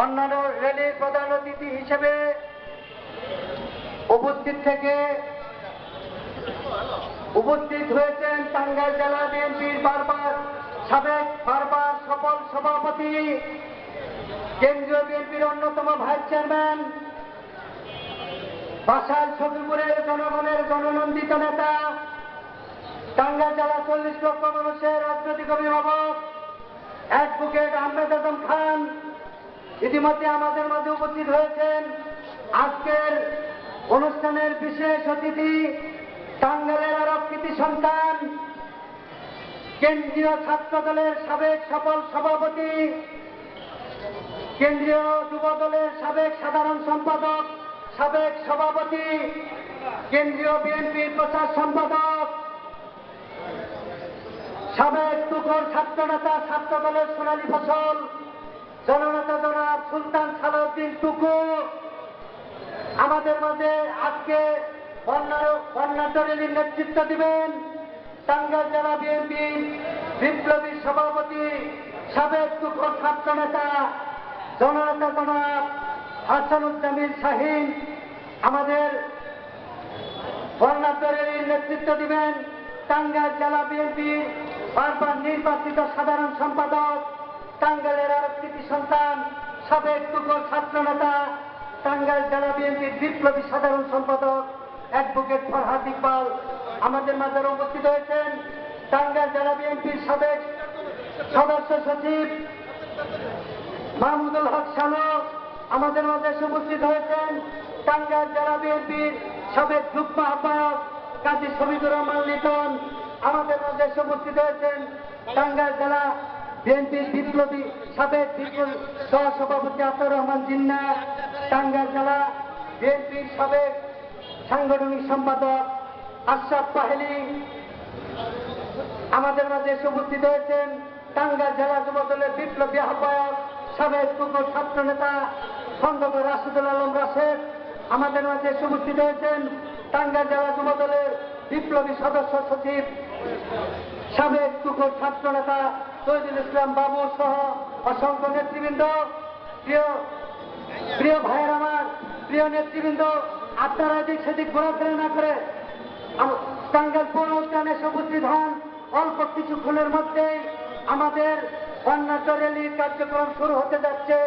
অন্যান্য র্যালির প্রধান অতিথি হিসেবে উপস্থিত থেকে উপস্থিত হয়েছেন টাঙ্গাইল জেলা বিএনপির বারবার সাবেক, বারবার সফল সভাপতি, কেন্দ্রীয় বিএনপির অন্যতম ভাইস চেয়ারম্যান, বাসাল সফিপুরের জনগণের জননন্দিত নেতা, টাঙ্গাইল জেলা চল্লিশ লক্ষ মানুষের ইতিমধ্যে আমাদের মাঝে উপস্থিত হয়েছেন। আজকের অনুষ্ঠানের বিশেষ অতিথি টাঙ্গাইলের আরব সন্তান, কেন্দ্রীয় ছাত্র দলের সাবেক সফল সভাপতি, কেন্দ্রীয় যুব দলের সাবেক সাধারণ সম্পাদক, সাবেক সভাপতি, কেন্দ্রীয় বিএনপির প্রচার সম্পাদক, সাবেক তুকর ছাত্র নেতা ছাত্র দলের সোনালী ফসল জননেতা জনাব সুলতান সালাউদ্দিন টুকু। আমাদের মাঝে আজকে বন্যাঢ্য র্যালির নেতৃত্ব দিবেন টাঙ্গাইল জেলা বিএনপি বিপ্লবী সভাপতি সাবেক তুকর ছাত্র নেতা জননেতা জনাব হাসানুজ্জামিল শাহিন। আমাদের বন্যাঢ্য নেতৃত্ব দিবেন টাঙ্গাইল জেলা বিএনপি বারবার নির্বাচিত সাধারণ সম্পাদক টাঙ্গাইলের আরেক কৃতি সন্তান, সাবেক টুকর ছাত্র নেতা, টাঙ্গাইল জেলা বিএনপির বিপ্লবী সাধারণ সম্পাদক অ্যাডভোকেট ফরহাদ ইকবাল আমাদের মাঝে উপস্থিত হয়েছেন। টাঙ্গাইল জেলা বিএনপির সাবেক সদস্য সচিব মাহমুদুল হক শালক আমাদের মাঝে উপস্থিত হয়েছেন। টাঙ্গাইল জেলা বিএনপির সাবেক যুগ্ম আহ্বায়ক কাজী শমীদুর রহমান লিটন আমাদের মাঝে উপস্থিত হয়েছেন। টাঙ্গাইল জেলা বিএনপির বিপ্লবী সাবেক বিপ্লবী সহসভাপতি আতার রহমান জিন্না, টাঙ্গাইল জেলা বিএনপির সাবেক সাংগঠনিক সম্পাদক আশরাফ পাহেলি, আমাদের মাঝে এসে উপস্থিত হয়েছেন টাঙ্গাইল জেলা যুব দলের বিপ্লবী আহ্বায়ক, সাবেক কুকুর ছাত্র নেতা খন্দকার রাশিদুল আলম রাশেদ। আমাদের মাঝে এসে উপস্থিত হয়েছেন টাঙ্গাইল জেলা যুব দলের বিপ্লবী সদস্য সচিব, সাবেক কুকুর ছাত্র নেতা তৈজুল ইসলাম বাবু সহ অসংখ্য নেতৃবৃন্দ, প্রিয় প্রিয় ভাইয়ের আমার, প্রিয় নেতৃবৃন্দ, আপনারা এদিক সেদিক ঘোরাফেরা না করে টাঙ্গাল পৌর উদ্যানে উপস্থিত হন। অল্প কিছুক্ষণের মধ্যেই আমাদের অন্যান্য র্যালির কার্যক্রম শুরু হতে যাচ্ছে।